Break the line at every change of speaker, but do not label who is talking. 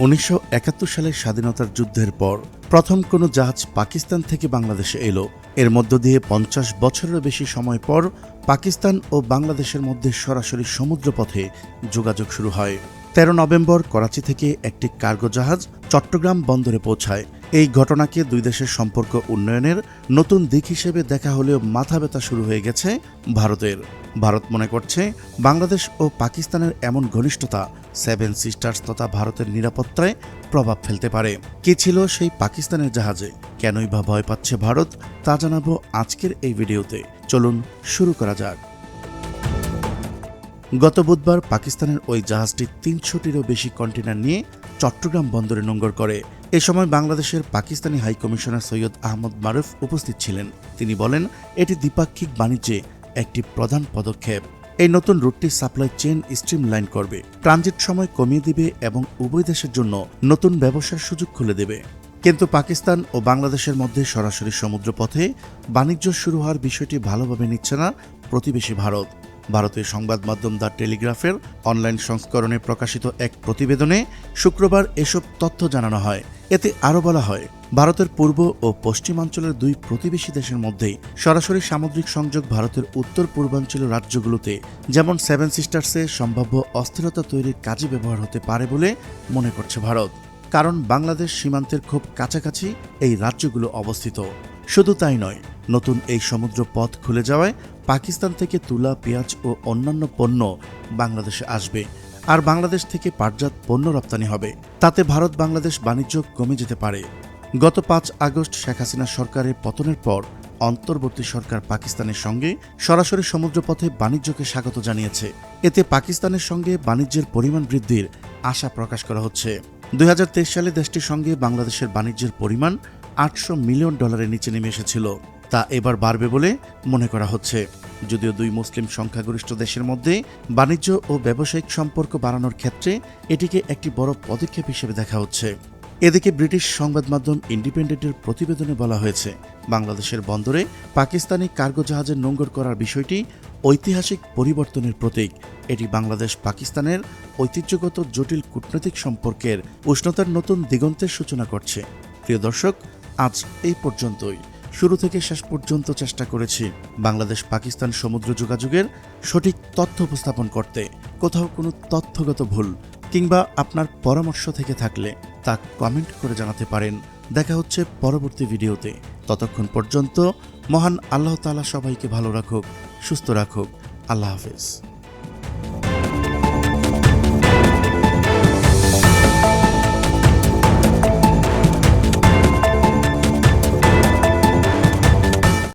উনিশশো একাত্তর সালের স্বাধীনতার যুদ্ধের পর প্রথম কোনো জাহাজ পাকিস্তান থেকে বাংলাদেশে এলো। এর মধ্য দিয়ে পঞ্চাশ বছরেরও বেশি সময় পর পাকিস্তান ও বাংলাদেশের মধ্যে সরাসরি সমুদ্রপথে যোগাযোগ শুরু হয়। তেরো নভেম্বর করাচি থেকে একটি কার্গো জাহাজ চট্টগ্রাম বন্দরে পৌঁছায়। এই ঘটনাকে দুই দেশের সম্পর্ক উন্নয়নের নতুন দিক হিসেবে দেখা হলেও মাথা ব্যথা শুরু হয়ে গেছে ভারতের। ভারত মনে করছে, বাংলাদেশ ও পাকিস্তানের এমন ঘনিষ্ঠতা সেভেন সিস্টার্স তথা ভারতের নিরাপত্তায় প্রভাব ফেলতে পারে। কে ছিল সেই পাকিস্তানের জাহাজে? কেনই বা ভয় পাচ্ছে ভারত? তা জানাব আজকের এই ভিডিওতে। চলুন শুরু করা যাক। গত বুধবার পাকিস্তানের ওই জাহাজটি তিনশোটিরও বেশি কন্টেনার নিয়ে চট্টগ্রাম বন্দরে নোঙ্গর করে। এ সময় বাংলাদেশের পাকিস্তানি হাই কমিশনার সৈয়দ আহমদ মারুফ উপস্থিত ছিলেন। তিনি বলেন, এটি দ্বিপাক্ষিক বাণিজ্যে একটি প্রধান পদক্ষেপ। এই নতুন রুটটি সাপ্লাই চেন স্ট্রিমলাইন করবে ট্রানজিট সময় কমিয়ে দিবে এবং উভয় দেশের জন্য নতুন ব্যবসার সুযোগ খুলে দেবে। কিন্তু পাকিস্তান ও বাংলাদেশের মধ্যে সরাসরি সমুদ্রপথে বাণিজ্য শুরু হওয়ার বিষয়টি ভালোভাবে নিচ্ছে না প্রতিবেশী ভারত। ভারতীয় সংবাদ মাধ্যম দ্য টেলিগ্রাফের অনলাইন সংস্করণে প্রকাশিত এক প্রতিবেদনে শুক্রবার এসব তথ্য জানানো হয়। এতে আরও বলা হয় ভারতের পূর্ব ও পশ্চিমাঞ্চলের দুই প্রতিবেশী দেশের মধ্যেই সরাসরি সামুদ্রিক সংযোগ ভারতের উত্তর পূর্বাঞ্চলীয় রাজ্যগুলোতে, যেমন সেভেন সিস্টার্সে সম্ভাব্য অস্থিরতা তৈরির কাজে ব্যবহার হতে পারে বলে মনে করছে ভারত। কারণ বাংলাদেশ সীমান্তের খুব কাছাকাছি এই রাজ্যগুলো অবস্থিত। শুধু তাই নয়, নতুন এই সমুদ্র পথ খুলে যাওয়ায় পাকিস্তান থেকে তুলা, পেঁয়াজ ও অন্যান্য পণ্য বাংলাদেশে আসবে। আর বাংলাদেশ থেকে পাটজাত পণ্য রপ্তানি হবে। তাতে ভারত বাংলাদেশ বাণিজ্য কমে যেতে পারে। গত পাঁচ আগস্ট শেখ হাসিনা সরকারের পতনের পর অন্তর্বর্তী সরকার পাকিস্তানের সঙ্গে সরাসরি সমুদ্রপথে বাণিজ্যকে স্বাগত জানিয়েছে। এতে পাকিস্তানের সঙ্গে বাণিজ্যের পরিমাণ বৃদ্ধির আশা প্রকাশ করা হচ্ছে। দুই হাজার তেইশ সালে দেশটির সঙ্গে বাংলাদেশের বাণিজ্যের পরিমাণ আটশো মিলিয়ন ডলারের নিচে নেমে এসেছিল। তা এবার বাড়বে বলে মনে করা হচ্ছে। যদিও দুই মুসলিম সংখ্যাগরিষ্ঠ দেশের মধ্যে বাণিজ্য ও ব্যবসায়িক সম্পর্ক বাড়ানোর ক্ষেত্রে এটিকে একটি বড় পদক্ষেপ হিসেবে দেখা হচ্ছে। এদিকে ব্রিটিশ সংবাদ মাধ্যম ইন্ডিপেন্ডেন্টের প্রতিবেদনে বলা হয়েছে, বাংলাদেশের বন্দরে পাকিস্তানি কার্গো জাহাজের নোঙ্গর করার বিষয়টি ঐতিহাসিক পরিবর্তনের প্রতীক। এটি বাংলাদেশ পাকিস্তানের ঐতিহ্যগত জটিল কূটনৈতিক সম্পর্কের উষ্ণতার নতুন দিগন্তের সূচনা করছে। প্রিয় দর্শক, আজ এই পর্যন্তই। শুরু থেকে শেষ পর্যন্ত চেষ্টা করেছি বাংলাদেশ পাকিস্তান সমুদ্র যোগাযোগের সঠিক তথ্য উপস্থাপন করতে। কোথাও কোনো তথ্যগত ভুল কিংবা আপনার পরামর্শ থেকে থাকলে তা কমেন্ট করে জানাতে পারেন। দেখা হচ্ছে পরবর্তী ভিডিওতে। ততক্ষণ পর্যন্ত মহান আল্লাহ তালা সবাইকে ভালো রাখুক, সুস্থ রাখুক। আল্লাহ হাফেজ।